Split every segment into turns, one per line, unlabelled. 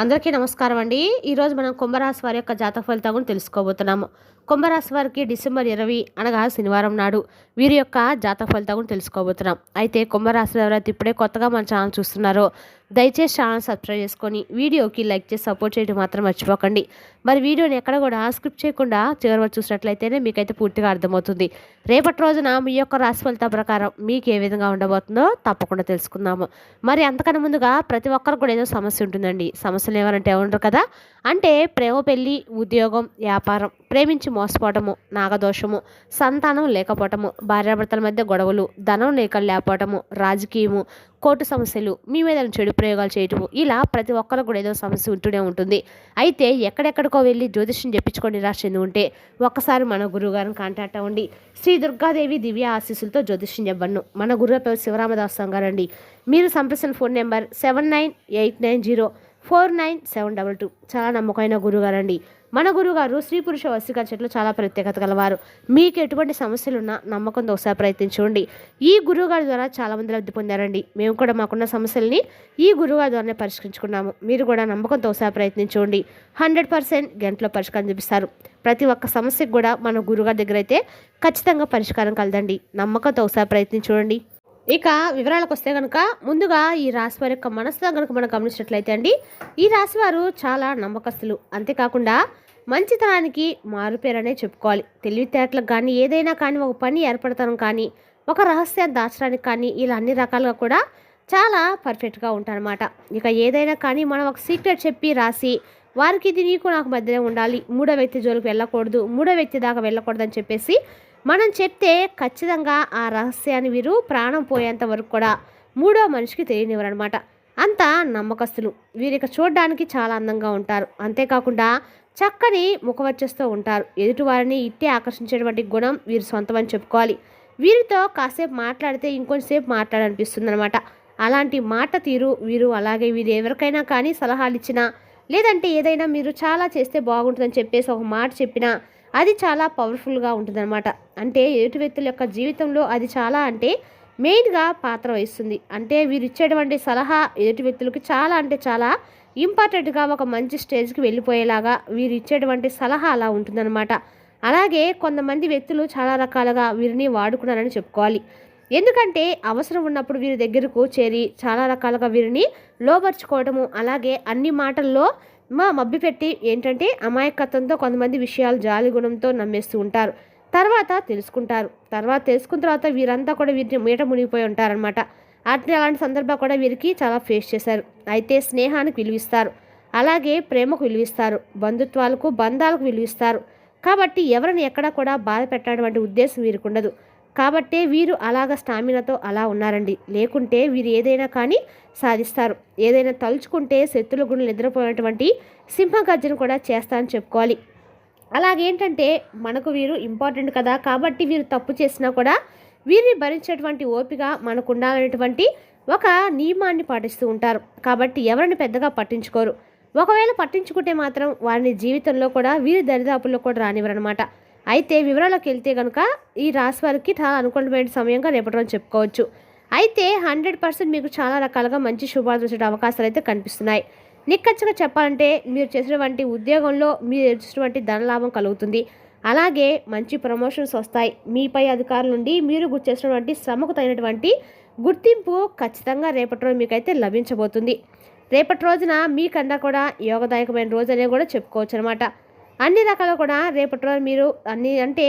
అందరికీ నమస్కారం అండి. ఈరోజు మనం కుంభరాశి వారి యొక్క జాతక ఫలితం తెలుసుకోబోతున్నాము. కుంభరాశి వారికి డిసెంబర్ ఇరవై అనగా శనివారం నాడు వీరి యొక్క జాతక ఫలితం తెలుసుకోబోతున్నాం. అయితే కుంభరాశి ఎవరైతే ఇప్పుడే కొత్తగా మన ఛానల్ చూస్తున్నారో దయచేసి ఛానల్ సబ్స్క్రైబ్ చేసుకొని వీడియోకి లైక్ చేసి సపోర్ట్ చేయడం మాత్రం మర్చిపోకండి. మరి వీడియోని ఎక్కడ కూడా స్క్రిప్ట్ చేయకుండా చివరి వరకు చూసినట్లయితేనే మీకైతే పూర్తిగా అర్థమవుతుంది. రేపటి రోజున మీ యొక్క రాశి ఫలితం ప్రకారం మీకు ఏ విధంగా ఉండబోతుందో తప్పకుండా తెలుసుకుందాము. మరి అంతకన్నా ముందుగా ప్రతి ఒక్కరికి కూడా ఏదో సమస్య ఉంటుందండి. సమస్యలు ఎవరంటే ఉండరు కదా? అంటే ప్రేమ పెళ్ళి ఉద్యోగం వ్యాపారం ప్రేమించి మోసపోవటము నాగదోషము సంతానం లేకపోవటము భార్యాభర్తల మధ్య గొడవలు ధనం లేక లేకపోవటము రాజకీయము కోర్టు సమస్యలు మీ మీద చెడు ప్రయోగాలు చేయటము ఇలా ప్రతి ఒక్కరికి కూడా ఏదో సమస్య ఉంటూనే ఉంటుంది. అయితే ఎక్కడెక్కడికో వెళ్ళి జ్యోతిష్యం చెప్పించుకొని నిరాశ చెంది ఉంటే ఒక్కసారి మన గురువుగారిని కాంటాక్ట్ అవ్వండి. శ్రీ దుర్గాదేవి దివ్య ఆశీస్సులతో జ్యోతిష్యం చెప్పను మన గురువు పేరు శివరామదాస్ గారండి మీరు సంప్రదించిన phone number seven nine eight nine zero four nine seven double two. చాలా నమ్మకమైన గురుగారండి మన గురుగారు స్త్రీ పురుష వశీకరణ చెట్లు చాలా ప్రత్యేకత గలవారు. మీకు ఎటువంటి సమస్యలున్నా నమ్మకంతో ఒకసారి ప్రయత్నించండి ఈ గురువుగారి ద్వారా చాలామంది లబ్ధి పొందారండి. మేము కూడా మాకున్న సమస్యల్ని ఈ గురువుగారి ద్వారానే పరిష్కరించుకున్నాము. మీరు కూడా నమ్మకంతో ఒకసారి ప్రయత్నించండి హండ్రెడ్ పర్సెంట్ గంటలో పరిష్కారం చూపిస్తారు. ప్రతి ఒక్క సమస్యకు కూడా మన గురుగారి దగ్గర అయితే ఖచ్చితంగా పరిష్కారం కలదండి. నమ్మకంతో ఒకసారి ప్రయత్నించండి ఇక వివరాలకు వస్తే కనుక ముందుగా ఈ రాశి వారి యొక్క మనసులో కనుక మనం గమనించినట్లయితే అండి ఈ రాశి వారు చాలా నమ్మకస్తులు. అంతేకాకుండా మంచితనానికి మారుపేరనే చెప్పుకోవాలి. తెలివితేటలకు కానీ ఏదైనా కానీ ఒక పని ఏర్పడతాం కానీ ఒక రహస్యాన్ని దాచడానికి కానీ ఇలా అన్ని రకాలుగా కూడా చాలా పర్ఫెక్ట్గా ఉంటారనమాట ఇక ఏదైనా కానీ మనం ఒక సీక్రెట్ చెప్పి రాసి వారికి ఇది నీకు నాకు మధ్యలో ఉండాలి మూడో వ్యక్తి జోలికి వెళ్ళకూడదు మూడో వ్యక్తి దాకా వెళ్ళకూడదు అని చెప్పేసి మనం చెప్తే ఖచ్చితంగా ఆ రహస్యాన్ని వీరు ప్రాణం పోయేంత వరకు కూడా మూడో మనిషికి తెలియనివ్వరనమాట అంత నమ్మకస్తులు. వీరిక చూడడానికి చాలా అందంగా ఉంటారు. అంతేకాకుండా చక్కని ముఖవర్చస్తో ఉంటారు. ఎదుటివారిని ఇట్టే ఆకర్షించేటువంటి గుణం వీరు సొంతమని చెప్పుకోవాలి. వీరితో కాసేపు మాట్లాడితే ఇంకొంచెంసేపు మాట్లాడనిపిస్తుంది అనమాట అలాంటి మాట తీరు వీరు అలాగే వీరు ఎవరికైనా కానీ సలహాలు ఇచ్చినా లేదంటే ఏదైనా మీరు చాలా చేస్తే బాగుంటుందని చెప్పేసి ఒక మాట చెప్పినా అది చాలా పవర్ఫుల్గా ఉంటుందన్నమాట. అంటే ఎదుటి వ్యక్తుల యొక్క జీవితంలో అది చాలా అంటే మెయిన్గా పాత్ర వహిస్తుంది. అంటే వీరు ఇచ్చేటువంటి సలహా ఎదుటి వ్యక్తులకు చాలా అంటే చాలా ఇంపార్టెంట్గా ఒక మంచి స్టేజ్కి వెళ్ళిపోయేలాగా వీరు ఇచ్చేటువంటి సలహా అలా ఉంటుందన్నమాట. అలాగే కొంతమంది వ్యక్తులు చాలా రకాలుగా వీరిని వాడుకున్నారని చెప్పుకోవాలి. ఎందుకంటే అవసరం ఉన్నప్పుడు వీరి దగ్గరకు చేరి చాలా రకాలుగా వీరిని లోపరుచుకోవడము అలాగే అన్ని మాటల్లో మా మభ్యపెట్టి ఏంటంటే అమాయకత్వంతో కొంతమంది విషయాలు జాలి గుణంతో నమ్మేస్తూ ఉంటారు. తర్వాత తెలుసుకుంటారు. తర్వాత తెలుసుకున్న తర్వాత వీరంతా కూడా వీరిని మీట మునిగిపోయి ఉంటారనమాట అట్లా అలాంటి సందర్భాలు కూడా వీరికి చాలా ఫేస్ చేశారు. అయితే స్నేహానికి విలువిస్తారు. అలాగే ప్రేమకు విలువిస్తారు. బంధుత్వాలకు బంధాలకు విలువిస్తారు. కాబట్టి ఎవరిని ఎక్కడ కూడా బాధ పెట్టటువంటి ఉద్దేశం వీరికి ఉండదు. కాబట్టే వీరు అలాగ స్టామినాతో అలా ఉన్నారండి. లేకుంటే వీరు ఏదైనా కానీ సాధిస్తారు. ఏదైనా తలుచుకుంటే శత్రుల గుండెలు నిద్రపోయినటువంటి సింహగర్జన కూడా చేస్తా అని చెప్పుకోవాలి. అలాగేంటంటే మనకు వీరు ఇంపార్టెంట్ కదా. కాబట్టి వీరు తప్పు చేసినా కూడా వీరిని భరించేటువంటి ఓపిక మనకు ఉండాలనేటువంటి ఒక నియమాన్ని పాటిస్తూ ఉంటారు. కాబట్టి ఎవరిని పెద్దగా పట్టించుకోరు. ఒకవేళ పట్టించుకుంటే మాత్రం వారిని జీవితంలో కూడా వీరి దరిదాపుల్లో కూడా రానివ్వరనమాట అయితే వివరాలకు వెళ్తే కనుక ఈ రాశి వారికి చాలా అనుకూలమైన సమయంగా రేపటి రోజు చెప్పుకోవచ్చు. అయితే హండ్రెడ్ పర్సెంట్ మీకు చాలా రకాలుగా మంచి శుభాలు వచ్చే అవకాశాలు అయితే కనిపిస్తున్నాయి. నిక్కచ్చగా చెప్పాలంటే మీరు చేసినటువంటి ఉద్యోగంలో మీరు చేసినటువంటి ధనలాభం కలుగుతుంది. అలాగే మంచి ప్రమోషన్స్ వస్తాయి. మీపై అధికారుల నుండి మీరు గుర్తు చేసినటువంటి శ్రమకు తగినటువంటి గుర్తింపు ఖచ్చితంగా రేపటి రోజు మీకైతే లభించబోతుంది. రేపటి రోజున మీకన్నా కూడా యోగదాయకమైన రోజు అనేది కూడా చెప్పుకోవచ్చు అనమాట అన్ని రకాలు కూడా రేపటి రోజు మీరు అన్ని అంటే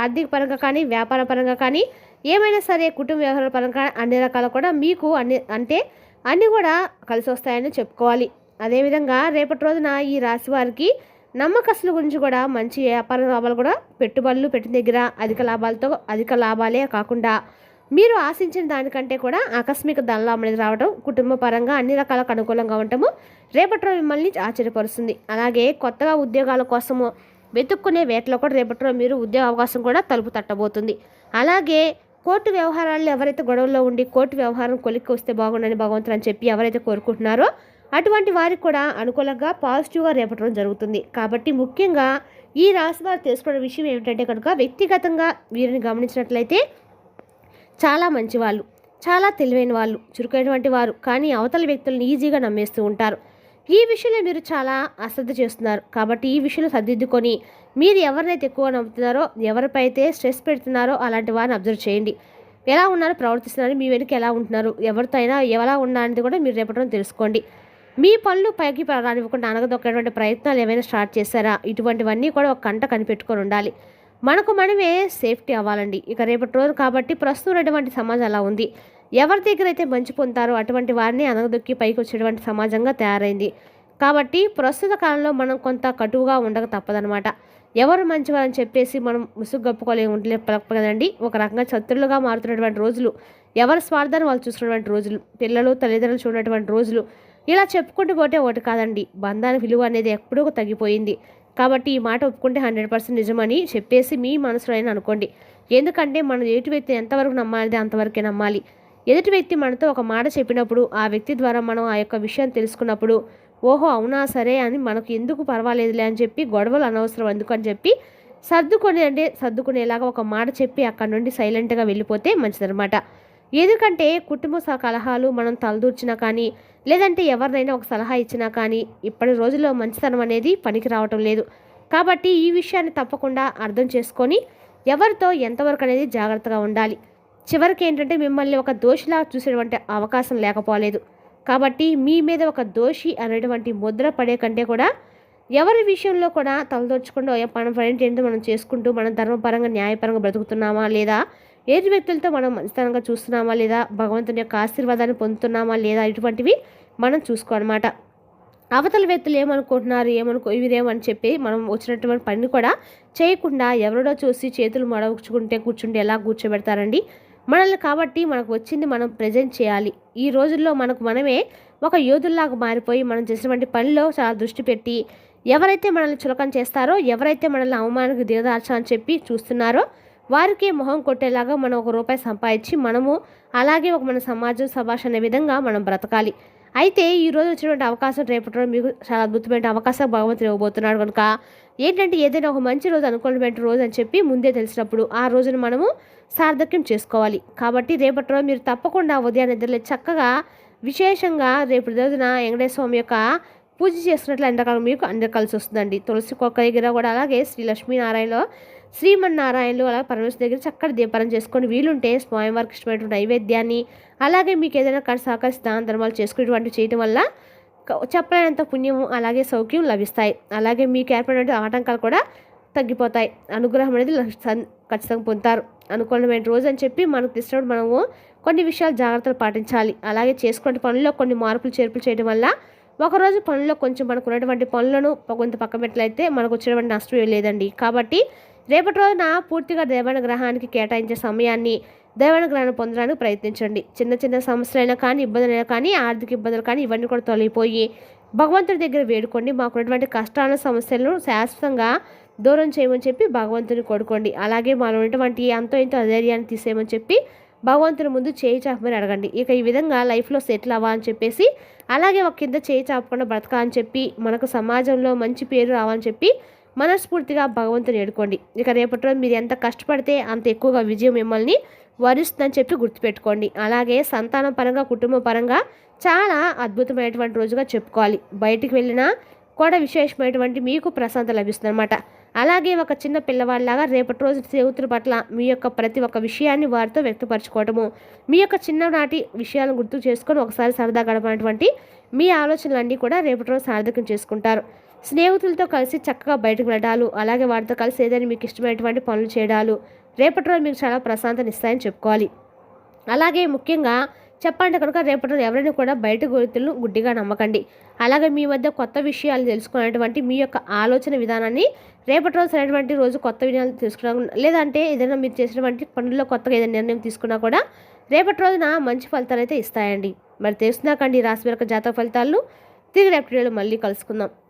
ఆర్థిక పరంగా కానీ వ్యాపార పరంగా కానీ ఏమైనా సరే కుటుంబ వ్యవహారాల పరంగా అన్ని రకాలు కూడా మీకు అన్ని అంటే అన్నీ కూడా కలిసి వస్తాయని చెప్పుకోవాలి. అదేవిధంగా రేపటి రోజున ఈ రాశి వారికి నమ్మకస్తుల గురించి కూడా మంచి వ్యాపార లాభాలు కూడా పెట్టుబడులు పెట్టిన దగ్గర అధిక లాభాలతో అధిక లాభాలే కాకుండా మీరు ఆశించిన దానికంటే కూడా ఆకస్మిక ధనలాభం అనేది రావడం కుటుంబ పరంగా అన్ని రకాలకు అనుకూలంగా ఉండటము రేపటి రోజు మిమ్మల్ని ఆశ్చర్యపరుస్తుంది. అలాగే కొత్తగా ఉద్యోగాల కోసము వెతుక్కునే వేటలో కూడా రేపటి రోజు మీరు ఉద్యోగ అవకాశం కూడా తలుపు తట్టబోతుంది. అలాగే కోర్టు వ్యవహారాల్లో ఎవరైతే గొడవల్లో ఉండి కోర్టు వ్యవహారం కొలిక్కి వస్తే బాగుండని భగవంతుడు అని చెప్పి ఎవరైతే కోరుకుంటున్నారో అటువంటి వారికి కూడా అనుకూలంగా పాజిటివ్గా రేపటం జరుగుతుంది. కాబట్టి ముఖ్యంగా ఈ రాశి వారు తెలుసుకున్న విషయం ఏమిటంటే కనుక వ్యక్తిగతంగా వీరిని గమనించినట్లయితే చాలా మంచివాళ్ళు చాలా తెలివైన వాళ్ళు చురుకైనటువంటి వారు. కానీ అవతల వ్యక్తులను ఈజీగా నమ్మేస్తూ ఉంటారు. ఈ విషయంలో మీరు చాలా అశ్రద్ధ చేస్తున్నారు. కాబట్టి ఈ విషయంలో సర్దిద్దుకొని మీరు ఎవరినైతే ఎక్కువ నమ్ముతున్నారో ఎవరిపై అయితే స్ట్రెస్ పెడుతున్నారో అలాంటి వారిని అబ్జర్వ్ చేయండి. ఎలా ఉన్నారు ప్రవర్తిస్తున్నారు మీ వెనుక ఎలా ఉంటున్నారు ఎవరితో అయినా ఎలా ఉన్నారనేది కూడా మీరు రేపటి తెలుసుకోండి. మీ పనులు పైకి రానివ్వకుండా అనగదొక్కేటువంటి ప్రయత్నాలు ఏమైనా స్టార్ట్ చేశారా? ఇటువంటివన్నీ కూడా ఒక కంట కనిపెట్టుకొని ఉండాలి. మనకు మనమే సేఫ్టీ అవ్వాలండి. ఇక రేపటి రోజు కాబట్టి ప్రస్తుతం ఉన్నటువంటి సమాజం అలా ఉంది. ఎవరి దగ్గర అయితే మంచి పొందుతారో అటువంటి వారిని అనగదొక్కి పైకి వచ్చేటువంటి సమాజంగా తయారైంది. కాబట్టి ప్రస్తుత కాలంలో మనం కొంత కటువుగా ఉండక తప్పదనమాట ఎవరు మంచివారని చెప్పేసి మనం ముసుగు గప్పుకోలే ఉండలే కదండి. ఒక రకంగా శత్రులుగా మారుతున్నటువంటి రోజులు ఎవరి స్వార్థాన్ని వాళ్ళు చూసుకున్నటువంటి రోజులు పిల్లలు తల్లిదండ్రులు చూడటువంటి రోజులు ఇలా చెప్పుకుంటూ పోతే ఒకటి కాదండి. బంధానికి విలువ అనేది ఎప్పుడూ తగ్గిపోయింది. కాబట్టి ఈ మాట ఒప్పుకుంటే హండ్రెడ్ పర్సెంట్ నిజమని చెప్పేసి మీ మనసులో అయినా అనుకోండి. ఎందుకంటే మనం ఎదుటి వ్యక్తి ఎంతవరకు నమ్మాలి అంతవరకే నమ్మాలి. ఎదుటి వ్యక్తి మనతో ఒక మాట చెప్పినప్పుడు ఆ వ్యక్తి ద్వారా మనం ఆ యొక్క విషయాన్ని తెలుసుకున్నప్పుడు ఓహో అవునా సరే అని మనకు ఎందుకు పర్వాలేదులే అని చెప్పి గొడవలు అనవసరం ఎందుకు అని చెప్పి సర్దుకొని అంటే సర్దుకునేలాగా ఒక మాట చెప్పి అక్కడ నుండి సైలెంట్గా వెళ్ళిపోతే మంచిదనమాట ఎందుకంటే కుటుంబ కలహాలు మనం తలదూర్చినా కానీ లేదంటే ఎవరినైనా ఒక సలహా ఇచ్చినా కానీ ఇప్పటి రోజుల్లో మంచితనం అనేది పనికి రావటం లేదు. కాబట్టి ఈ విషయాన్ని తప్పకుండా అర్థం చేసుకొని ఎవరితో ఎంతవరకు అనేది జాగ్రత్తగా ఉండాలి. చివరికి ఏంటంటే మిమ్మల్ని ఒక దోషిలా చూసేటువంటి అవకాశం లేకపోలేదు. కాబట్టి మీ మీద ఒక దోషి అనేటువంటి ముద్ర పడే కంటే కూడా ఎవరి విషయంలో కూడా తలదోచకుండా మన ఫ్రెండ్ ఏంటో? మనం చేసుకుంటూ మనం ధర్మపరంగా న్యాయపరంగా బ్రతుకుతున్నామా? లేదా ఏది వ్యక్తులతో మనం మంచితనంగా చూస్తున్నామా లేదా? భగవంతుని యొక్క ఆశీర్వాదాన్ని పొందుతున్నామా లేదా? ఇటువంటివి మనం చూసుకోనమాట అవతల వ్యక్తులు ఏమనుకుంటున్నారు? ఏమనుకో వీరేమని చెప్పి మనం వచ్చినటువంటి పని కూడా చేయకుండా ఎవరిడో చూసి చేతులు మడవుచుకుంటే కూర్చుంటే ఎలా కూర్చోబెడతారండి? మనల్ని కాబట్టి మనకు వచ్చింది మనం ప్రజెంట్ చేయాలి. ఈ రోజుల్లో మనకు మనమే ఒక యోధుల్లాగా మారిపోయి మనం చేసినటువంటి పనిలో చాలా దృష్టి పెట్టి ఎవరైతే మనల్ని చులకం చేస్తారో ఎవరైతే మనల్ని అవమానానికి దిగదార్చా చెప్పి చూస్తున్నారో వారికి మొహం కొట్టేలాగా మనం ఒక రూపాయి సంపాదించి మనము అలాగే ఒక మన సమాజం సభాష అనే విధంగా మనం బ్రతకాలి. అయితే ఈ రోజు వచ్చినటువంటి అవకాశం రేపటి మీకు చాలా అద్భుతమైన అవకాశం భగవంతుడు ఇవ్వబోతున్నాడు కనుక ఏంటంటే ఏదైనా ఒక మంచి రోజు అనుకున్నటువంటి రోజు అని చెప్పి ముందే తెలిసినప్పుడు ఆ రోజును మనము సార్థక్యం చేసుకోవాలి. కాబట్టి రేపటి రోజు మీరు తప్పకుండా ఉదయాన్నే నిద్రలే చక్కగా విశేషంగా రేపు రోజున వెంకటేశ్వర స్వామి యొక్క పూజ చేసినట్లు ఎండాకాలం మీకు అందరు కలిసి వస్తుందండి. తులసి కొక్క దగ్గర కూడా అలాగే శ్రీ లక్ష్మీనారాయణలో శ్రీమన్నారాయణలు అలాగే పరమేశ్వర దగ్గర చక్కటి దీపారం చేసుకొని వీలుంటే స్వామివారికి ఇష్టమైనటువంటి నైవేద్యాన్ని అలాగే మీకు ఏదైనా కలిసి సహకార దాన ధర్మాలు చేసుకునేటువంటి చేయటం వల్ల చెప్పలేనంత పుణ్యము అలాగే సౌఖ్యం లభిస్తాయి. అలాగే మీకు ఏర్పడినటువంటి ఆటంకాలు కూడా తగ్గిపోతాయి. అనుగ్రహం అనేది ఖచ్చితంగా పొందుతారు. అనుకూలమైన రోజు అని చెప్పి మనకు తెలిసినప్పుడు మనము కొన్ని విషయాలు జాగ్రత్తలు పాటించాలి. అలాగే చేసుకునే పనుల్లో కొన్ని మార్పులు చేర్పులు చేయడం వల్ల ఒకరోజు పనుల్లో కొంచెం మనకు ఉన్నటువంటి పనులను కొంత పక్క పెట్టలైతే మనకు వచ్చినటువంటి నష్టం లేదండి. కాబట్టి రేపటి రోజున పూర్తిగా దేవన గ్రహానికి కేటాయించే సమయాన్ని దేవన గ్రహాన్ని పొందడానికి ప్రయత్నించండి. చిన్న చిన్న సమస్యలైనా కానీ ఇబ్బందులైనా కానీ ఆర్థిక ఇబ్బందులు కానీ ఇవన్నీ కూడా తొలగిపోయి భగవంతుడి దగ్గర వేడుకోండి. మాకున్నటువంటి కష్టాల సమస్యలను శాశ్వతంగా దూరం చేయమని చెప్పి భగవంతుని కొడుకోండి అలాగే మనం ఉన్నటువంటి అంతో ఇంతో అధైర్యాన్ని తీసేయమని చెప్పి భగవంతుని ముందు చేయి చాపమని అడగండి. ఇక ఈ విధంగా లైఫ్లో సెటిల్ అవ్వాలని చెప్పేసి అలాగే ఒక కింద చేయి చాపకుండా బ్రతకాలని చెప్పి మనకు సమాజంలో మంచి పేరు రావాలని చెప్పి మనస్ఫూర్తిగా భగవంతుని ఏడుకోండి. ఇక రేపటి రోజు మీరు ఎంత కష్టపడితే అంత ఎక్కువగా విజయం మిమ్మల్ని వరిస్తుందని చెప్పి గుర్తుపెట్టుకోండి. అలాగే సంతానం పరంగా కుటుంబ పరంగా చాలా అద్భుతమైనటువంటి రోజుగా చెప్పుకోవాలి. బయటికి వెళ్ళినా కూడా విశేషమైనటువంటి మీకు ప్రశాంత లభిస్తుంది అనమాట అలాగే ఒక చిన్న పిల్లవాడిలాగా రేపటి రోజు స్నేహితుల పట్ల మీ యొక్క ప్రతి ఒక్క విషయాన్ని వారితో వ్యక్తపరచుకోవటము మీ యొక్క చిన్ననాటి విషయాలను గుర్తు చేసుకొని ఒకసారి సరదా గడపనటువంటి మీ ఆలోచనలన్నీ కూడా రేపటి రోజు సార్థకం చేసుకుంటారు. స్నేహితులతో కలిసి చక్కగా బయటకు వెళ్ళడాలు అలాగే వారితో కలిసి ఏదైనా మీకు ఇష్టమైనటువంటి పనులు చేయడాలు రేపటి రోజు మీకు చాలా ప్రశాంతత ఇస్తాయని చెప్పుకోవాలి. అలాగే ముఖ్యంగా చెప్పండి కనుక రేపటి రోజు ఎవరైనా కూడా బయట గుర్తులను గుడ్డిగా నమ్మకండి. అలాగే మీ వద్ద కొత్త విషయాలు తెలుసుకునేటువంటి మీ యొక్క ఆలోచన విధానాన్ని రేపటి రోజు సరైనటువంటి రోజు కొత్త విషయాలు తెలుసుకున్నా లేదంటే ఏదైనా మీరు చేసినటువంటి పనుల్లో కొత్తగా ఏదైనా నిర్ణయం తీసుకున్నా కూడా రేపటి రోజున మంచి ఫలితాలు అయితే ఇస్తాయండి. మరి తెలుసుకున్నాకండి రాశి జాతక ఫలితాలను తిరిగి రేపటి మళ్ళీ కలుసుకుందాం.